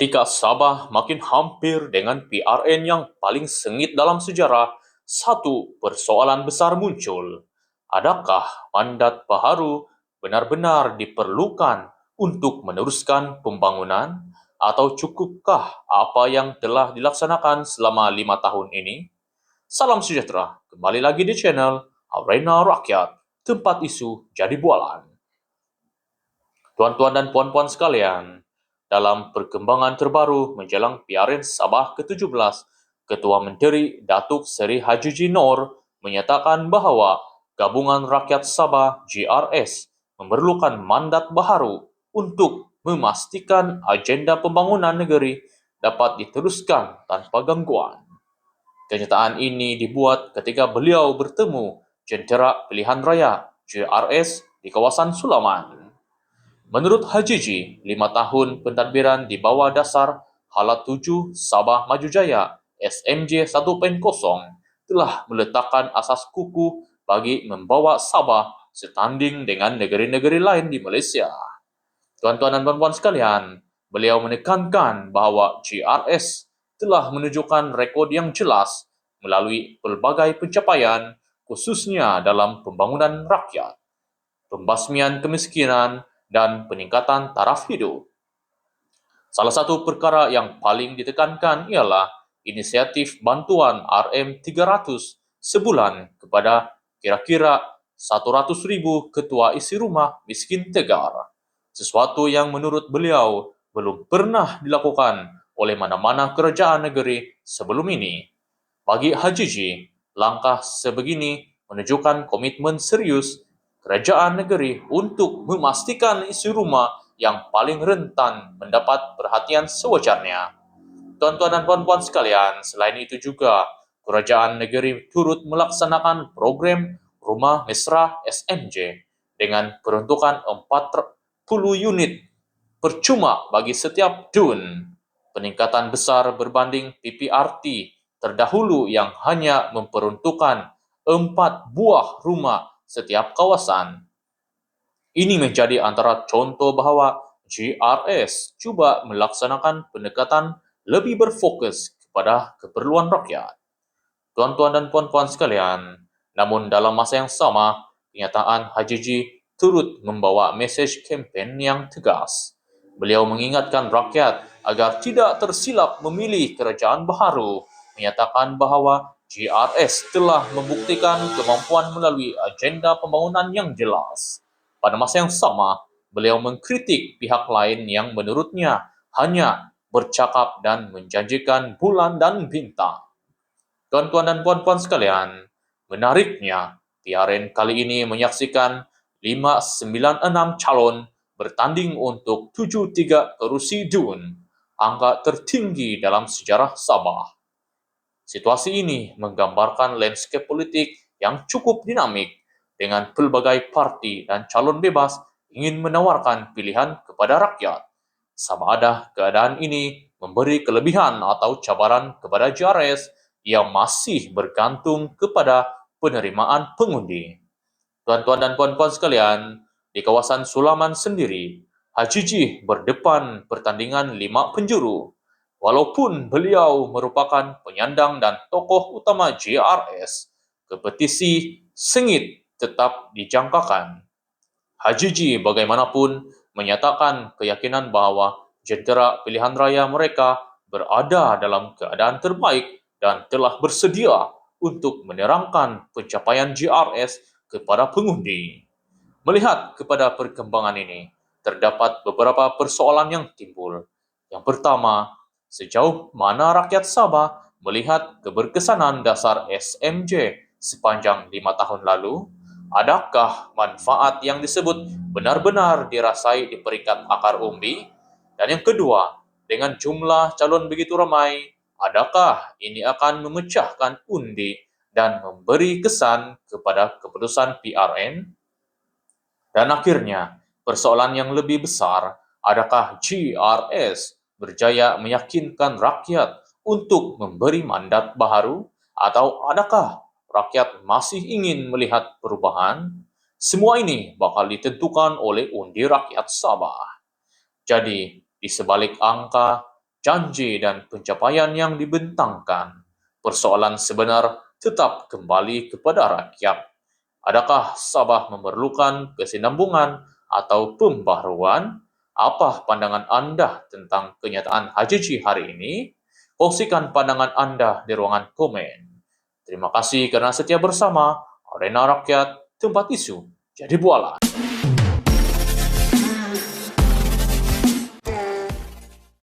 Ketika Sabah makin hampir dengan PRN yang paling sengit dalam sejarah, satu persoalan besar muncul. Adakah mandat baharu benar-benar diperlukan untuk meneruskan pembangunan atau cukupkah apa yang telah dilaksanakan selama lima tahun ini? Salam sejahtera, kembali lagi di channel Arena Rakyat, tempat isu jadi bualan. Tuan-tuan dan puan-puan sekalian, dalam perkembangan terbaru menjelang PRN Sabah ke-17, Ketua Menteri Datuk Seri Haji Jinor menyatakan bahawa Gabungan Rakyat Sabah GRS memerlukan mandat baharu untuk memastikan agenda pembangunan negeri dapat diteruskan tanpa gangguan. Kenyataan ini dibuat ketika beliau bertemu jentera pilihan raya GRS di kawasan Sulaman. Menurut Hajiji, lima tahun pentadbiran di bawah dasar Halat 7 Sabah Maju Jaya SMJ 1.0 telah meletakkan asas kuku bagi membawa Sabah setanding dengan negeri-negeri lain di Malaysia. Tuan-tuan dan puan-puan sekalian, beliau menekankan bahawa GRS telah menunjukkan rekod yang jelas melalui pelbagai pencapaian khususnya dalam pembangunan rakyat, pembasmian kemiskinan, dan peningkatan taraf hidup. Salah satu perkara yang paling ditekankan ialah inisiatif bantuan RM300 sebulan kepada kira-kira 100,000 ketua isi rumah miskin tegar. Sesuatu yang menurut beliau belum pernah dilakukan oleh mana-mana kerajaan negeri sebelum ini. Bagi Hajiji, langkah sebegini menunjukkan komitmen serius kerajaan negeri untuk memastikan isi rumah yang paling rentan mendapat perhatian sewajarnya. Tuan-tuan dan puan-puan sekalian, selain itu juga, kerajaan negeri turut melaksanakan program Rumah Mesra SMJ dengan peruntukan 40 unit percuma bagi setiap DUN. Peningkatan besar berbanding PPRT terdahulu yang hanya memperuntukkan empat buah rumah setiap kawasan. Ini menjadi antara contoh bahawa GRS cuba melaksanakan pendekatan lebih berfokus kepada keperluan rakyat. Tuan-tuan dan puan-puan sekalian, namun dalam masa yang sama, kenyataan Ji turut membawa mesej kempen yang tegas. Beliau mengingatkan rakyat agar tidak tersilap memilih kerajaan baharu, menyatakan bahawa GRS telah membuktikan kemampuan melalui agenda pembangunan yang jelas. Pada masa yang sama, beliau mengkritik pihak lain yang menurutnya hanya bercakap dan menjanjikan bulan dan bintang. Tuan-tuan dan puan-puan sekalian, menariknya, PRN kali ini menyaksikan 596 calon bertanding untuk 73 kerusi DUN, angka tertinggi dalam sejarah Sabah. Situasi ini menggambarkan landscape politik yang cukup dinamik dengan pelbagai parti dan calon bebas ingin menawarkan pilihan kepada rakyat. Sama ada keadaan ini memberi kelebihan atau cabaran kepada JRS yang masih bergantung kepada penerimaan pengundi. Tuan-tuan dan puan-puan sekalian, di kawasan Sulaman sendiri, Haji Ji berdepan pertandingan lima penjuru Walaupun beliau merupakan penyandang dan tokoh utama JRS, kompetisi sengit tetap dijangkakan. Haji Ji bagaimanapun menyatakan keyakinan bahawa jentera pilihan raya mereka berada dalam keadaan terbaik dan telah bersedia untuk menerangkan pencapaian JRS kepada pengundi. Melihat kepada perkembangan ini, terdapat beberapa persoalan yang timbul. Yang pertama, sejauh mana rakyat Sabah melihat keberkesanan dasar SMJ sepanjang lima tahun lalu? Adakah manfaat yang disebut benar-benar dirasai di peringkat akar umbi? Dan yang kedua, dengan jumlah calon begitu ramai, adakah ini akan memecahkan undi dan memberi kesan kepada keputusan PRN? Dan akhirnya, persoalan yang lebih besar, adakah GRS berjaya meyakinkan rakyat untuk memberi mandat baharu atau adakah rakyat masih ingin melihat perubahan? Semua ini bakal ditentukan oleh undi rakyat Sabah. Jadi, di sebalik angka janji dan pencapaian yang dibentangkan. Persoalan sebenar tetap kembali kepada rakyat. Adakah Sabah memerlukan kesinambungan atau pembaharuan? Apa pandangan anda tentang kenyataan HJG hari ini? Kongsikan pandangan anda di ruangan komen. Terima kasih kerana setia bersama Arena Rakyat, tempat isu jadi bualan.